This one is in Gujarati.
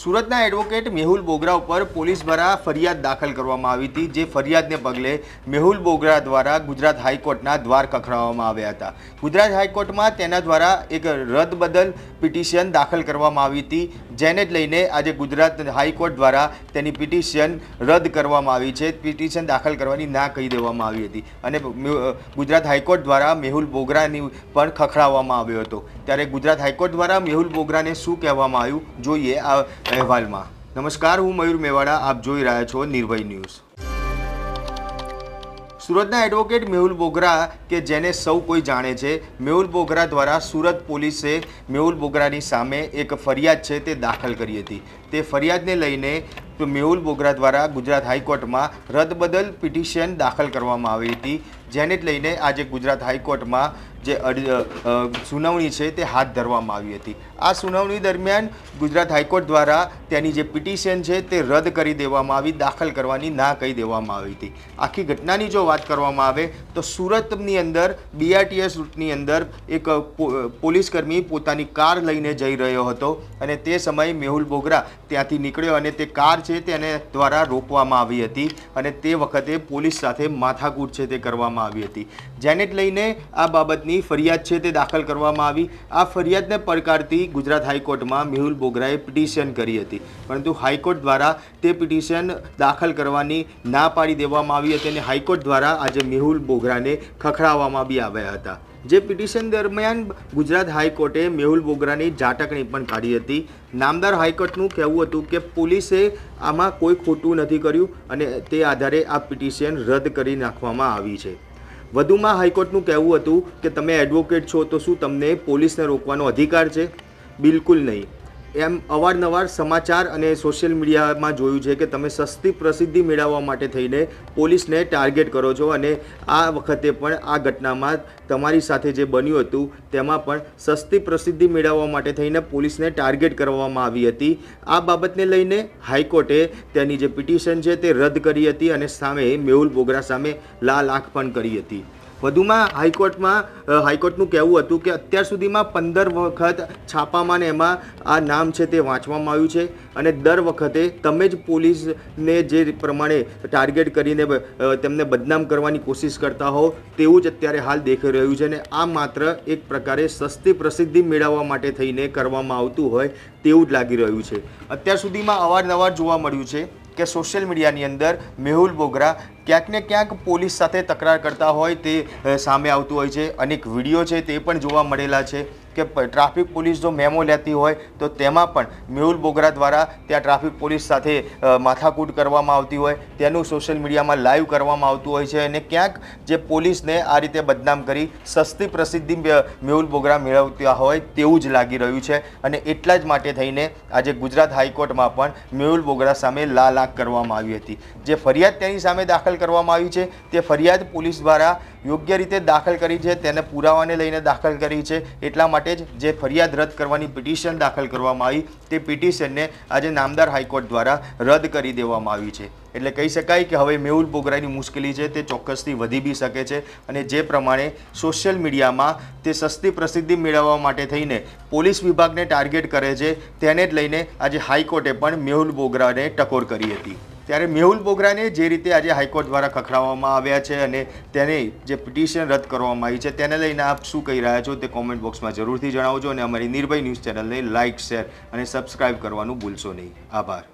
સુરતના એડવોકેટ મેહુલ બોગરા ઉપર પોલીસ દ્વારા ફરિયાદ દાખલ કરવામાં આવી હતી, જે ફરિયાદને પગલે મેહુલ બોગરા દ્વારા ગુજરાત હાઈકોર્ટના દ્વાર ખખડાવવામાં આવ્યા હતા. ગુજરાત હાઈકોર્ટમાં તેના દ્વારા એક રદ બદલ પિટિશન દાખલ કરવામાં આવી હતી. જેને જ લઈને આજે ગુજરાત હાઈકોર્ટ દ્વારા તેની પિટિશન રદ કરવામાં આવી છે. પિટિશન દાખલ કરવાની ના કહી દેવામાં આવી હતી. અને ગુજરાત હાઈકોર્ટ દ્વારા મેહુલ બોગરાની પણ ખખડાવવામાં આવ્યો હતો. ત્યારે ગુજરાત હાઈકોર્ટ દ્વારા મેહુલ બોગરાને શું કહેવામાં આવ્યું? જોઈએ આ અહેવાલમાં. નમસ્કાર, હું મયુર મેવાડા, આપ જોઈ રહ્યા છો નિર્ભય ન્યૂઝ. સુરતના એડવોકેટ મેહુલ બોગરા કે જેને સૌ કોઈ જાણે છે, મેહુલ બોગરા દ્વારા સુરત પોલીસે મેહુલ બોગરાની સામે એક ફરિયાદ છે તે દાખલ કરી હતી. તે ફરિયાદને લઈને મેહુલ બોગરા દ્વારા ગુજરાત હાઈકોર્ટમાં રદબદલ પિટિશન દાખલ કરવામાં આવી હતી. જેને જ લઈને આજે ગુજરાત હાઈકોર્ટમાં જે સુનાવણી છે તે હાથ ધરવામાં આવી હતી. આ સુનાવણી દરમિયાન ગુજરાત હાઈકોર્ટ દ્વારા તેની જે પિટિશન છે તે રદ કરી દેવામાં આવી, દાખલ કરવાની ના કહી દેવામાં આવી હતી. આખી ઘટનાની જો વાત કરવામાં આવે તો સુરતની અંદર બીઆરટીએસ રૂટની અંદર એક પોલીસકર્મી પોતાની કાર લઈને જઈ રહ્યો હતો અને તે સમયે મેહુલ બોગરા ત્યાંથી નીકળ્યો અને તે કાર છે તેને દ્વારા રોકવામાં આવી હતી અને તે વખતે પોલીસ સાથે માથાકૂટ છે તે કરવામાં આવી હતી. જેને લઈને આ બાબતની ફરિયાદ છે તે દાખલ કરવામાં આવી. આ ફરિયાદને પડકારતી ગુજરાત હાઈકોર્ટમાં મેહુલ બોગરાએ પિટિશન કરી હતી. પરંતુ હાઈકોર્ટ દ્વારા તે પિટિશન દાખલ કરવાની ના પાડી દેવામાં આવી હતી અને હાઈકોર્ટ દ્વારા આજે મેહુલ બોગરાને ખખડાવવામાં બી આવ્યા હતા. જે પિટિશન દરમિયાન ગુજરાત હાઈકોર્ટે મેહુલ બોગરાની જાટકણી પણ કાઢી હતી. નામદાર હાઈકોર્ટનું કહેવું હતું કે પોલીસે આમાં કોઈ ખોટું નથી કર્યું અને તે આધારે આ પિટિશન રદ કરી નાખવામાં આવી છે. વધુમાં હાઈકોર્ટનું કહેવું હતું કે તમે એડવોકેટ છો તો શું તમને પોલીસને રોકવાનો અધિકાર છે? બિલકુલ નહીં. એમ અવારનવાર સમાચાર અને સોશિયલ મીડિયામાં જોયું છે કે તમે સસ્તી પ્રસિદ્ધિ મેળવવા માટે થઈને પોલીસને ટાર્ગેટ કરો છો અને આ વખતે પણ આ ઘટનામાં તમારી સાથે જે બન્યું હતું, તેમાં પણ સસ્તી પ્રસિદ્ધિ મેળવવા માટે થઈને પોલીસને ટાર્ગેટ કરવામાં આવી હતી. આ બાબતને લઈને હાઈકોર્ટે તેની જે પિટિશન છે તે રદ કરી હતી અને સામે મેહુલ બોગરા સામે લાલ આંખ પણ કરી હતી. વધુમાં હાઈકોર્ટમાં હાઈકોર્ટનું કહેવું હતું કે અત્યાર સુધીમાં પંદર વખત છાપામાં એમાં આ નામ છે તે વાંચવામાં આવ્યું છે અને દર વખતે તમે જ પોલીસને જે પ્રમાણે ટાર્ગેટ કરીને તેમને બદનામ કરવાની કોશિશ કરતા હો તેવું જ અત્યારે હાલ દેખાઈ રહ્યું છે અને આ માત્ર એક પ્રકારે સસ્તી પ્રસિદ્ધિ મેળવવા માટે થઈને કરવામાં આવતું હોય તેવું જ લાગી રહ્યું છે. અત્યાર સુધીમાં અવારનવાર જોવા મળ્યું છે કે સોશિયલ મીડિયાની અંદર મેહુલ બોગરા ક્યાંક ને ક્યાંક પોલીસ સાથે તકરાર કરતા હોય તે સામે આવતું હોય છે. અનેક વીડિયો છે તે પણ જોવા મળેલા છે કે ટ્રાફિક પોલીસ જો મેમો લેતી હોય તો તેમાં પણ મેહુલ બોગરા દ્વારા ત્યાં ટ્રાફિક પોલીસ સાથે માથાકૂટ કરવામાં આવતી હોય. તેનું સોશિયલ મીડિયામાં લાઈવ કરવામાં આવતું હોય છે અને ક્યાંક જે પોલીસને આ રીતે બદનામ કરી સસ્તી પ્રસિદ્ધિ મેહુલ બોગરા મેળવતા હોય તેવું જ લાગી રહ્યું છે. અને એટલા જ માટે થઈને આજે ગુજરાત હાઈકોર્ટમાં પણ મેહુલ બોગરા સામે લાલ આંખ કરવામાં આવી હતી. જે ફરિયાદ તેની સામે કરવામાં આવી છે. તે ફરિયાદ પોલીસ દ્વારા યોગ્ય રીતે દાખલ કરી છે. તેને પુરાવાને લઈને દાખલ કરી છે. એટલા માટે જ જે ફરિયાદ રદ કરવાની પિટિશન દાખલ કરવામાં આવી, તે પિટિશનને આજે નામદાર હાઈકોર્ટ દ્વારા રદ કરી દેવામાં આવી છે. એટલે કહી શકાય કે હવે મેહુલ બોગરાની મુશ્કેલી છે, તે ચોક્કસથી વધી બી શકે છે અને જે પ્રમાણે સોશિયલ મીડિયામાં તે સસ્તી પ્રસિદ્ધિ મેળવવા માટે થઈને પોલીસ વિભાગને ટાર્ગેટ કરે છે, તેને જ લઈને આજે હાઈકોર્ટે પણ મેહુલ બોગરાને ટકોર કરી હતી. ત્યારે મેહુલ બોગરાને જે રીતે આજે હાઈકોર્ટ દ્વારા ખખડાવવામાં આવ્યા છે અને તેને જે પિટિશન રદ કરવામાં આવી છે, તેને લઈને આપ શું કહી રહ્યા છો તે કોમેન્ટ બોક્સમાં જરૂરથી જણાવજો અને અમારી નિર્ભય ન્યૂઝ ચેનલને લાઇક શેર અને સબસ્ક્રાઇબ કરવાનું ભૂલશો નહીં. આભાર.